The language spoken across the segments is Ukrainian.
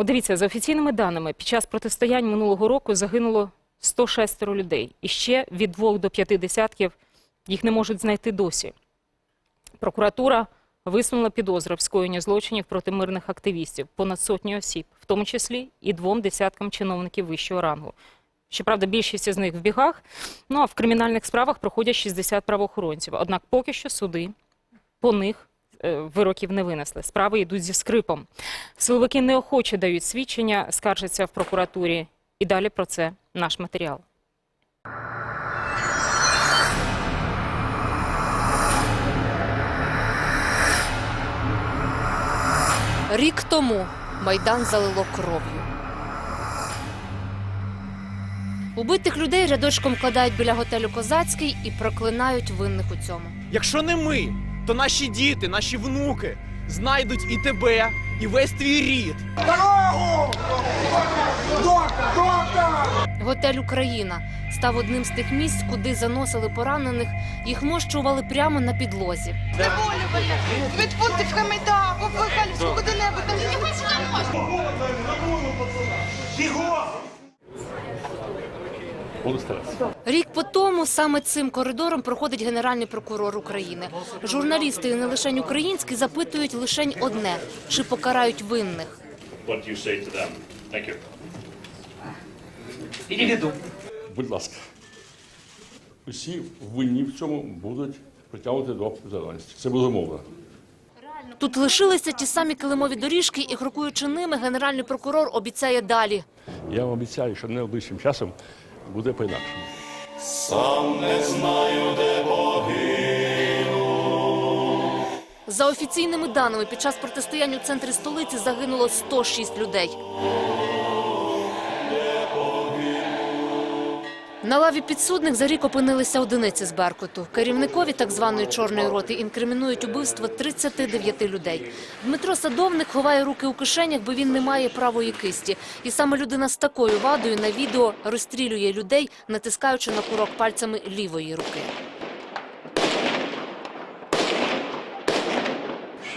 От дивіться, за офіційними даними, під час протистоянь минулого року загинуло 106 людей. І ще від двох до п'яти десятків їх не можуть знайти досі. Прокуратура висунула підозри в скоєнні злочинів проти мирних активістів, понад сотні осіб, в тому числі і двом десяткам чиновників вищого рангу. Щоправда, більшість із них в бігах. Ну а в кримінальних справах проходять 60 правоохоронців. Однак поки що суди по них вироків не винесли. Справи йдуть зі скрипом. Силовики неохоче дають свідчення, скаржаться в прокуратурі. І далі про це наш матеріал. Рік тому майдан залило кров'ю. Убитих людей рядочком кладають біля готелю Козацький і проклинають винних у цьому. Якщо не ми, то наші діти, наші внуки знайдуть і тебе, і весь твій рід. Готель Україна став одним з тих місць, куди заносили поранених, їх мощували прямо на підлозі. Знеболювали, від пунктів Хамида, або Михайлівську, куди-небудь, там не можна. Буду старатися. Рік по тому саме цим коридором проходить генеральний прокурор України. Журналісти і не лише українські запитують лише одне: чи покарають винних. Будь ласка. Усі винні в цьому будуть притягнути до відповідальності. Це безумовно. Тут лишилися ті самі килимові доріжки, і крокуючи ними, генеральний прокурор обіцяє далі. Я вам обіцяю, що найближчим часом буде по-інакшому. За офіційними даними, під час протистояння у центрі столиці загинуло 106 людей. На лаві підсудних за рік опинилися одиниці з Беркуту. Керівникові так званої чорної роти інкримінують убивство 39 людей. Дмитро Садовник ховає руки у кишенях, бо він не має правої кисті. І саме людина з такою вадою на відео розстрілює людей, натискаючи на курок пальцями лівої руки.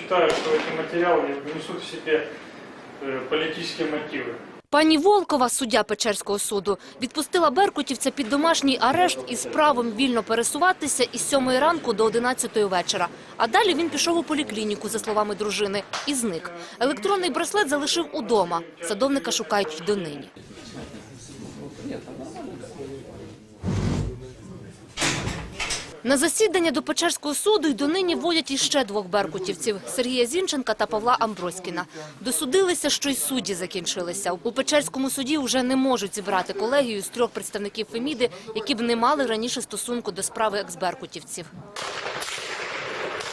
считаю, что эти материалы несут в себе э, политические мотивы. Пані Волкова, суддя Печерського суду, відпустила беркутівця під домашній арешт із правом вільно пересуватися із 7 ранку до 11 вечора. А далі він пішов у поліклініку, за словами дружини, і зник. Електронний браслет залишив удома. Садовника шукають донині. На засідання до Печерського суду й донині водять іще двох беркутівців – Сергія Зінченка та Павла Амброськіна. Досудилися, що й судді закінчилися. У Печерському суді вже не можуть зібрати колегію з трьох представників Феміди, які б не мали раніше стосунку до справи екс-беркутівців.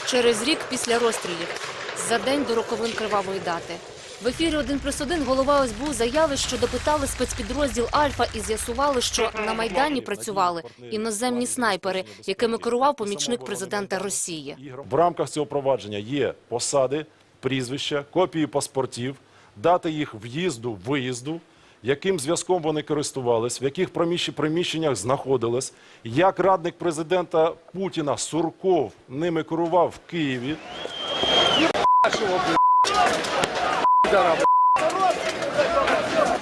Через рік після розстрілів, за день до роковин кривавої дати. В ефірі «1 плюс 1» голова ОСБУ заявив, що допитали спецпідрозділ «Альфа» і з'ясували, що на Майдані працювали іноземні снайпери, якими керував помічник президента Росії. В рамках цього провадження є посади, прізвища, копії паспортів, дати їх в'їзду, виїзду, яким зв'язком вони користувались, в яких приміщеннях знаходились, як радник президента Путіна Сурков ними керував в Києві.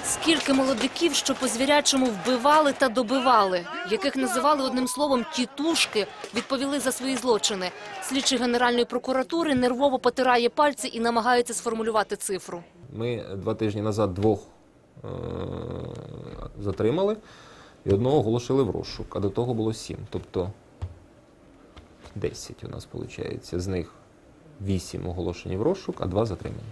Скільки молодиків, що по звірячому вбивали та добивали, яких називали одним словом «тітушки», відповіли за свої злочини. Слідчий Генеральної прокуратури нервово потирає пальці і намагається сформулювати цифру. Ми два тижні назад двох е- затримали і одного оголошили в розшук, а до того було сім. Тобто 10 у нас виходить. З них 8 оголошені в розшук, а 2 затримані.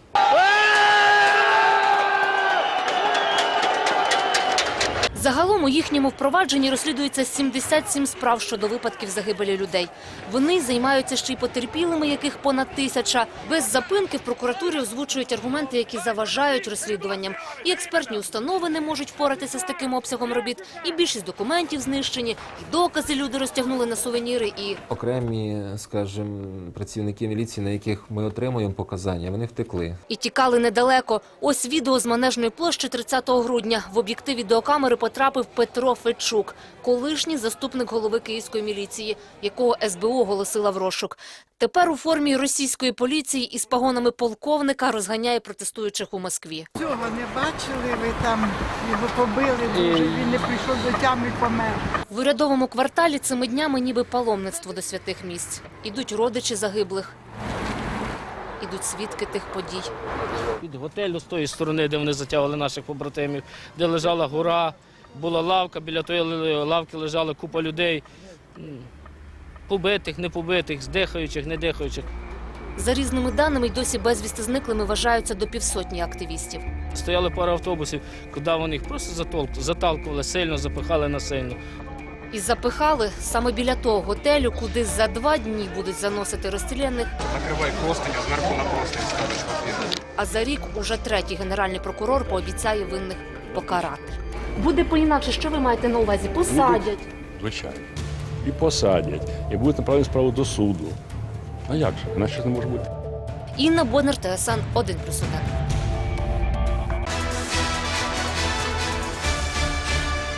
Загалом у їхньому впровадженні розслідується 77 справ щодо випадків загибелі людей. Вони займаються ще й потерпілими, яких понад тисяча. Без запинки в прокуратурі озвучують аргументи, які заважають розслідуванням. І експертні установи не можуть впоратися з таким обсягом робіт, і більшість документів знищені, і докази люди розтягнули на сувеніри, і Окремі, скажімо, працівники міліції, на яких ми отримуємо показання, вони втекли. І тікали недалеко. Ось відео з манежної площі 30 грудня. В об'єктиві до відеокамери потрапив Петро Федчук, колишній заступник голови київської міліції, якого СБУ оголосила в розшук. Тепер у формі російської поліції із погонами полковника розганяє протестуючих у Москві. Цього не бачили, ви там його побили дуже, він не прийшов до тями помер. В урядовому кварталі цими днями ніби паломництво до святих місць. Ідуть родичі загиблих, ідуть свідки тих подій. від готелю з тої сторони, де вони затягували наших побратимів, де лежала гора, була лавка, біля тої лавки лежала купа людей, побитих, не побитих, здихаючих, не дихаючих. За різними даними, й досі безвісти зниклими вважаються до півсотні активістів. Стояли пара автобусів, куди вони їх просто затол- заталкували сильно, запихали насильно. І запихали саме біля того готелю, куди за два дні будуть заносити розстріляних. Накривай простиня, зверху на простині ставиш А за рік уже третій генеральний прокурор пообіцяє винних покарати. Буде по-інакше, що ви маєте на увазі? Посадять. Звичайно. І посадять, і будуть направлені справу до суду. А як же? Іначе ж не може бути. Інна Боднар, ТСН 1+,1.